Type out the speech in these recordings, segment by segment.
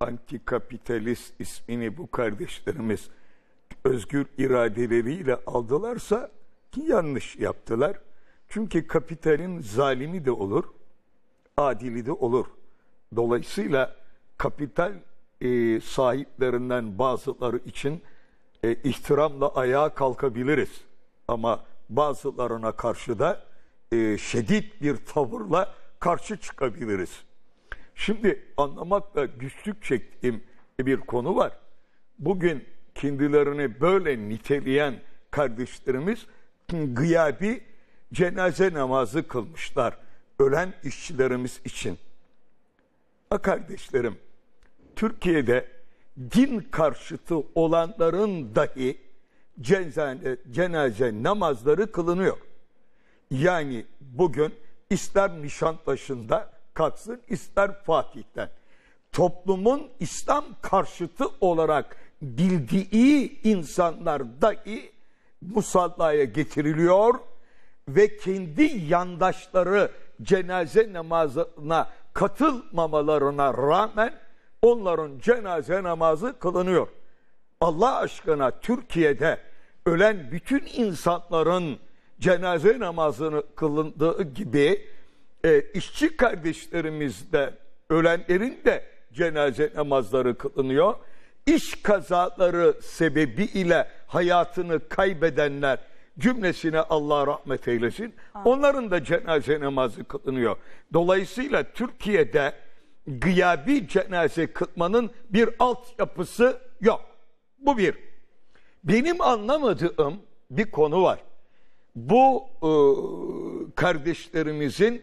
antikapitalist ismini bu kardeşlerimiz özgür iradeleriyle aldılarsa ki yanlış yaptılar. Çünkü kapitalin zalimi de olur, adili de olur. Dolayısıyla kapital e, sahiplerinden bazıları için e, ihtiramla ayağa kalkabiliriz. Ama bazılarına karşı da e, şiddet bir tavırla karşı çıkabiliriz. Şimdi anlamakla güçlük çektiğim bir konu var. Bugün kendilerini böyle niteleyen kardeşlerimiz gıyabi cenaze namazı kılmışlar. Ölen işçilerimiz için. Ha kardeşlerim, Türkiye'de din karşıtı olanların dahi cenaze, cenaze namazları kılınıyor. Yani bugün ister Nişantaşı'nda kalksın ister Fatih'ten. Toplumun İslam karşıtı olarak bildiği insanlar dahi musallaya getiriliyor ve kendi yandaşları cenaze namazına katılmamalarına rağmen onların cenaze namazı kılınıyor. Allah aşkına Türkiye'de ölen bütün insanların cenaze namazını kılındığı gibi e, işçi kardeşlerimizde ölenlerin de cenaze namazları kılınıyor. İş kazaları sebebiyle hayatını kaybedenler cümlesine Allah rahmet eylesin. Onların da cenaze namazı kılınıyor. Dolayısıyla Türkiye'de gıyabi cenaze kılmanın bir altyapısı yok. Bu bir. Benim anlamadığım bir konu var. Bu e, kardeşlerimizin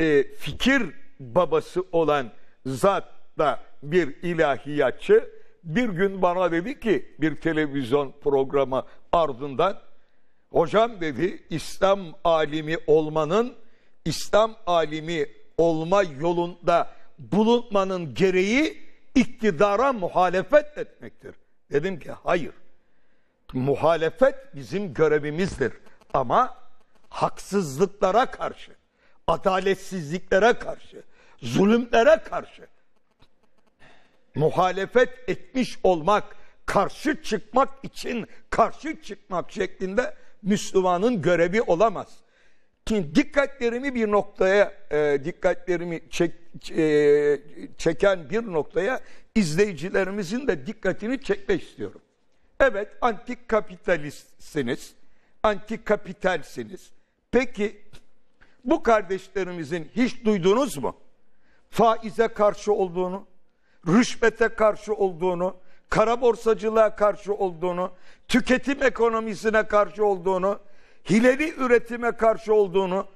e, fikir babası olan zat da bir ilahiyatçı bir gün bana dedi ki bir televizyon programı ardından hocam dedi İslam alimi olmanın İslam alimi olma yolunda bulunmanın gereği iktidara muhalefet etmektir. Dedim ki hayır. Muhalefet bizim görevimizdir. Ama haksızlıklara karşı, adaletsizliklere karşı, zulümlere karşı muhalefet etmiş olmak, karşı çıkmak için karşı çıkmak şeklinde Müslümanın görevi olamaz. Dikkatlerimi bir noktaya, e, dikkatlerimi çek, e, çeken bir noktaya izleyicilerimizin de dikkatini çekmek istiyorum. Evet, antik kapitalistsiniz, antik kapitalsiniz. Peki bu kardeşlerimizin hiç duydunuz mu? Faize karşı olduğunu, rüşvete karşı olduğunu, kara borsacılığa karşı olduğunu, tüketim ekonomisine karşı olduğunu, hileli üretime karşı olduğunu,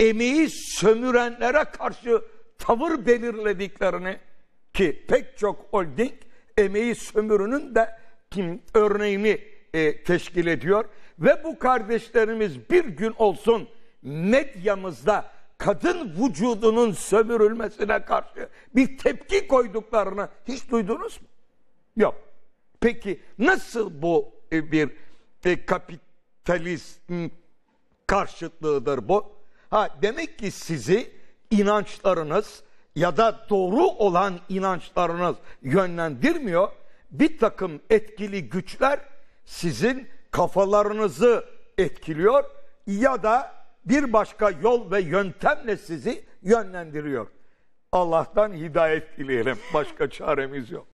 emeği sömürenlere karşı tavır belirlediklerini ki pek çok holding emeği sömürünün de kim örneğini e, teşkil ediyor ve bu kardeşlerimiz bir gün olsun medyamızda kadın vücudunun sömürülmesine karşı bir tepki koyduklarını hiç duydunuz mu? Yok. Peki nasıl bu e, bir e, kapitalizm karşıtlığıdır bu? Ha demek ki sizi inançlarınız ya da doğru olan inançlarınız yönlendirmiyor. Bir takım etkili güçler sizin kafalarınızı etkiliyor ya da bir başka yol ve yöntemle sizi yönlendiriyor. Allah'tan hidayet dileyelim. Başka çaremiz yok.